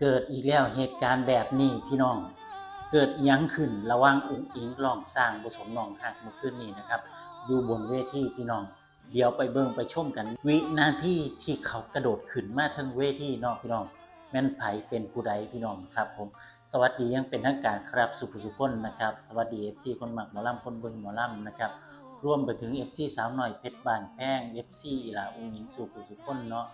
เกิดอีกแล้วเหตุการณ์แบบนี้พี่น้อง เกิดยังขึ้นระว่างอุ้งอิงลองสร้างผสมนองหักเมื่อคืนนี้นะครับ อยู่บนเวทีพี่น้อง เดี๋ยวไปเบิ่งไปชมกัน วินาทีที่เขากระโดดขึ้นมาทั้งเวทีนาะพี่น้อง แม่นไผเป็นผู้ใดพี่น้องครับผม สวัสดียังเป็นทางการครับสุภสุพนนะครับ สวัสดี FC คนหมักหมอลำคนเบิ่งหมอลำนะครับ รวมไปถึง FC สาวหน่อยเพชรบานแพง FC อีหลาอุ้งหญิงสุภสุพนเนาะ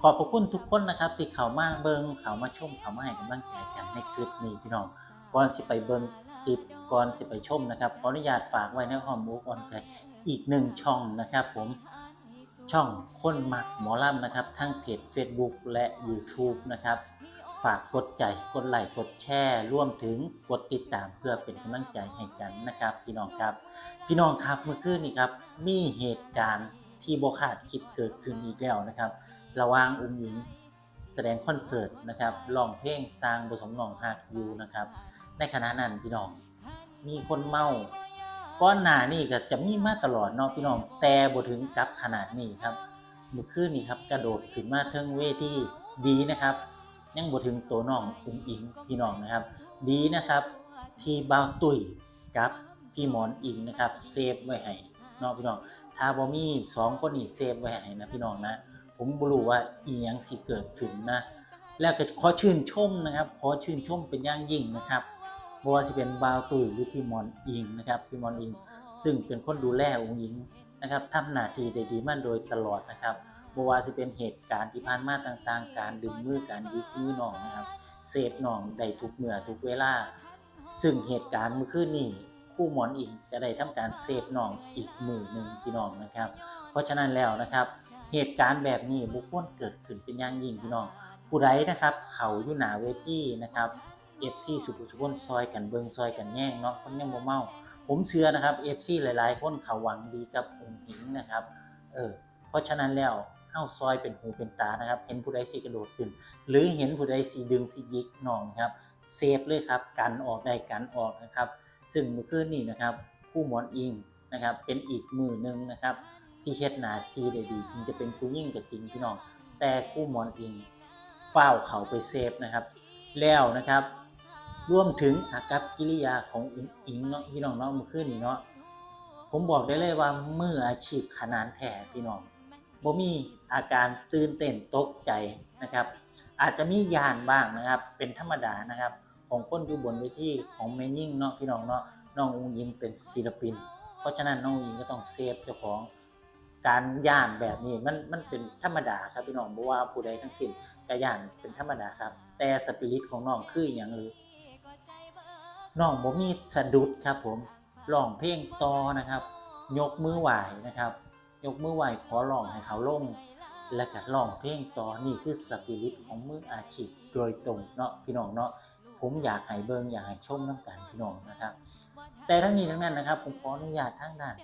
ขอบพระคุณทุกคนนะครับที่เข้ามาเบิงเข้ามาชมเข้ามาให้กำลังใจกันในคลิปนี้พี่น้องก่อนสิไปเบิงคลิปก่อนสิไปชมนะครับขออนุญาตฝากไว้ในข้อมูลก่อนใจอีกหนึ่งช่องนะครับผมช่องคนมักหมอลำนะครับทั้งเพจ Facebook และ YouTube นะครับ ฝากกดใจกดไลค์กดแชร์ร่วมถึงกดติดตามเพื่อเป็นกำลังใจให้กันนะครับ พี่น้องครับ พี่น้องครับเมื่อคืนนี้ครับมีเหตุการณ์ที่บ่คาดคิดเกิดขึ้นอีกแล้วนะครับ ระหว่างอุ้งหญิงแสดงคอนเสิร์ตนะครับร้องเพลงสร้างผสมหนองหักอยู่นะครับ ในขณะนั้นพี่น้องมีคนเมาก้อนหนานี่ก็จะมีมาตลอดเนาะพี่น้องแต่บ่ถึงกับขนาดนี้ครับเมื่อคืนนี้ครับกระโดดขึ้นมาเทิงเวทีดีนะครับ ยังบ่ถึงตัวน้องอุ้งอิงพี่น้องนะครับ ดีนะครับพี่บ่าวตุยกับพี่หมอนอิงนะครับเซฟไว้ให้เนาะพี่น้องถ้าบ่มีสองคนนี้เซฟไว้ให้นะพี่น้องนะ ผมบ่รู้ว่าอีหยังสิเกิดขึ้นนะ แล้วก็ขอชื่นชมนะครับ ขอชื่นชมเป็นอย่างยิ่งนะครับบ่ว่าสิเป็นบาวตุยหรือพี่หมอนอิงนะครับพี่หมอนอิง ซึ่งเป็นคนดูแลองค์หญิงนะครับทำหน้าที่ได้ดีมากโดยตลอดนะครับ บ่ว่าสิเป็นเหตุการณ์ที่ผ่านมาต่างๆ การดึงมือการยึดมือน้องนะครับเซฟน้องได้ทุกเมื่อทุกเวลา ซึ่งเหตุการณ์เมื่อคืนนี้คู่หมอนอิงจะได้ทำการเซฟน้องอีกมือหนึ่งพี่น้องนะครับ เพราะฉะนั้นแล้วนะครับ เหตุการณ์แบบนี้บุคคลเกิดขึ้นเป็นอย่างยิ่งพี่น้อง ผู้ใดนะครับ เขาอยู่หนาเวทีนะครับ FC สุขุสุขนซอยกันเบิงซอยกันแย่งเนาะคนยังบ่เมา ผมเชื่อนะครับ FC หลายๆคนเขาหวังดีกับองค์หญิงนะครับเออเพราะฉะนั้นแล้ว เฮาซอยเป็นหูเป็นตานะครับ เห็นผู้ใดสิกระโดดขึ้น หรือเห็นผู้ใดสิดึงสิยิกน้องนะครับเซฟเลยครับกันออกได้กันออกนะครับ ซึ่งเมื่อคืนนี้นะครับผู้หมอนอิงนะครับเป็นอีกมือหนึ่งนะครับ ที่เฮ็ดหนาทีได้ดีถึงจะเป็นผู้ยิ่งกับจริงพี่น้อง แต่ผู้หมอนอิงเฝ้าเขาไปเซฟนะครับ แล้วนะครับรวมถึงอากับกิริยาของอุ๋งอิงเนาะพี่น้องเนาะเมื่อคืนนี้เนาะผมบอกได้เลยว่ามืออาชีพขนาดแท้พี่น้อง บ่มีอาการตื่นเต้นตกใจนะครับ อาจจะมียานบ้างนะครับ เป็นธรรมดานะครับ ของคนอยู่บนเวทีของแม่ยิ่งเนาะพี่น้องเนาะน้องอุ้งยิงเป็นศิลปิน เพราะฉะนั้นน้องอุ้งยิงก็ต้องเซฟเจ้าของการย่านแบบนี้มันมันเป็นธรรมดาครับพี่น้องบ่ว่าผู้ใดทั้งสิ้นก็ย่านเป็นธรรมดาครับ แต่สปิริตของน้องคืออย่างหรือน้องบ่มีสะดุดครับผมร้องเพลงต่อนะครับ ยกมือไหวนะครับ ยกมือไหวขอร้องให้เขาลง และก็ร้องเพลงต่อนี่คือสปิริตของมืออาชีพโดยตรงเนาะพี่น้องเนาะผมอยากให้เบิงอยากให้ชมน้ำกันพี่น้องนะครับ แต่ทั้งนี้ทั้งนั้นนะครับ ผมขออนุญาตทางด้าน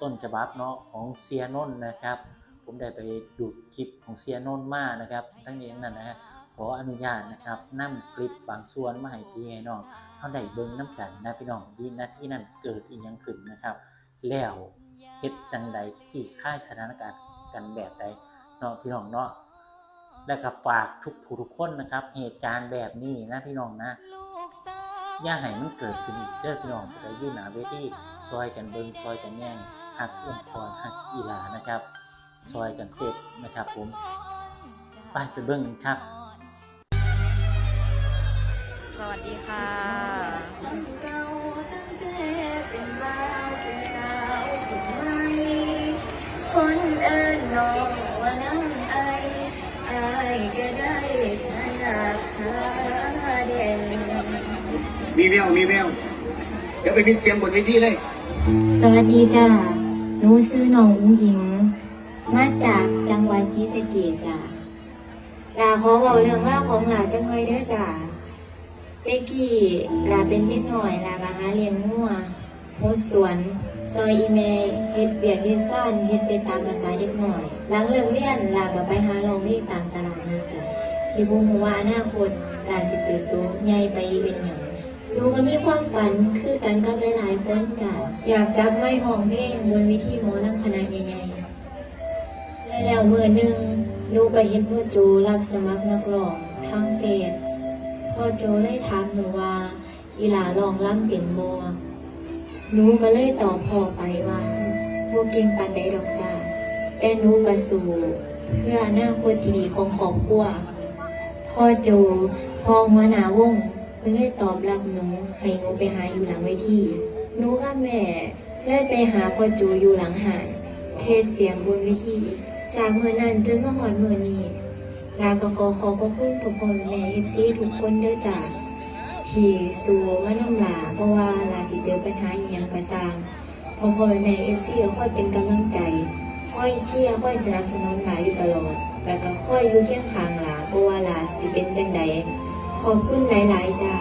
ต้นฉบับเนาะของเซียนนนะครับ ผมได้ไปดูคลิปของเซียนนมานะครับทั้งนี้ทั้งนั้นนะฮะขออนุญาตนะครับนํคลิปบางส่วนมาให้พี่ให้น้องเขาได้เบิงน้ำกันนะพี่น้องวินาทีนั้นเกิดอีหยังขึ้นนะครับ แล้ว เฮ็ดจังใดที่ค่ายสถานการณ์กันแบบใดเนาะพี่น้องเนาะและก็ฝากทุกผู้ทุกคนนะครับ เหตุการณ์แบบนี้นะพี่น้องนะอย่าให้มันเกิดขึ้นอีกเด้อพี่น้องไปอยู่หน้าเวทีซอยกันเบิงซอยกันแย่งหักองค์กรหักอีหลานะครับ ซอยกันเสร็จนะครับผม ไปไปเบิ่งกันครับ สวัสดีค่ะ มีแววมีแววเดี๋ยวไปมิดเสียงบนเวทีเลย สวัสดีจ้าหนูซื้อน้องอุ้งอิง มาจากจังหวัดศรีสะเกษจ้าลาขอบอกเรื่องราของหลาจังไว้เด้อจ้าเด็กกี้ลาเป็นเด็กหน่อยลาก็หาเลี้ยงงัวโหดสวนซอยอีเมเฮ็ดเบียกเฮ็ดซ่านเฮ็ดไปตามภาษาเด็กหน่อย หลังเลิกเรียนลาก็ไปหาลองเพลงตามตลาดนัดจ้ะที่บ่ฮู้ว่าอนาคตลาสิเติบโตใหญ่ไปเป็นหยัง หนูก็มีความฝันคือกันกับหลายๆคนจ้ะอยากจับไม้ห้องเพลงบนวิธีหมอลำคณะใหญ่ๆและแล้วเมื่อหนึ่งหนูก็เห็นพ่อจูรับสมัครนักร้องทางเฟซพ่อโจเลยถามหนูว่า อีหลาลองล่ำเป็นบ่หนูก็เลยตอบพ่อไปว่าบ่เก่งปานใดดอกจ้าแต่หนูก็สู้เพื่ออนาคตที่ดีของครอบครัวพ่อโจพ่อหัวหน้าวง พิ่นเลยตอบรับหนูให้หนูไปหาอยู่หลังเวทีหนูกับแม่เลยไปหาพ่อโจอยู่หลังหานเทศเสียงบนเวทีจากเมื่อนั้นจนมาหอดเมื่อนี้ลาก็ขอขอบพระคุณทุกคนแม่เอฟซีทุกคนเด้อจ้าที่สู้มาน้ำลาเพราะว่าลาสิเจอปัญหาอหย่างกระสางพ่อพ่อแม่เอฟซีก็ค่อยเป็นกำลังใจค่อยเชียร์ค่อยสนับสนุนหลาอยู่ตลอด แล้วก็ค่อยอยู่เคียงข้างหลาเพราะว่าลาจะเป็นจังใด ขอบคุณหลาย ๆ จ้า